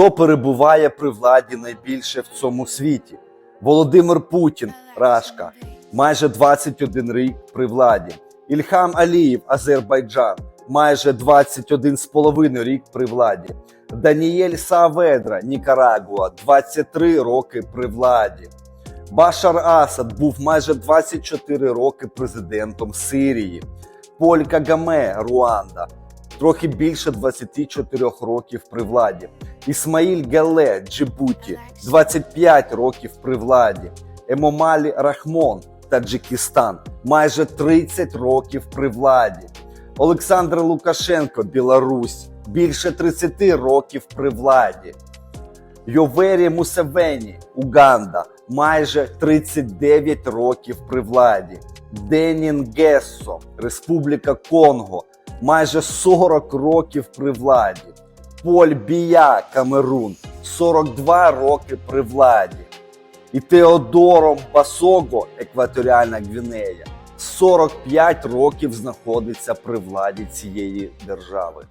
Хто перебуває при владі найбільше в цьому світі? Володимир Путін, Рашка, майже 21 рік при владі. Ільхам Алієв, Азербайджан, майже 21,5 рік при владі. Даніель Сааведра, Нікарагуа, 23 роки при владі. Башар Асад був майже 24 роки президентом Сирії. Поль Кагаме, Руанда, трохи більше 24 років при владі. Ісмаїль Гале, Джибуті, 25 років при владі. Емомалі Рахмон, Таджикистан, майже 30 років при владі. Олександр Лукашенко, Білорусь, більше 30 років при владі. Йовері Мусевені, Уганда, майже 39 років при владі. Денін Гессо, Республіка Конго, майже 40 років при владі. Поль Бія, Камерун, 42 роки при владі. І Теодором Басого, Екваторіальна Гвінея, 45 років знаходиться при владі цієї держави.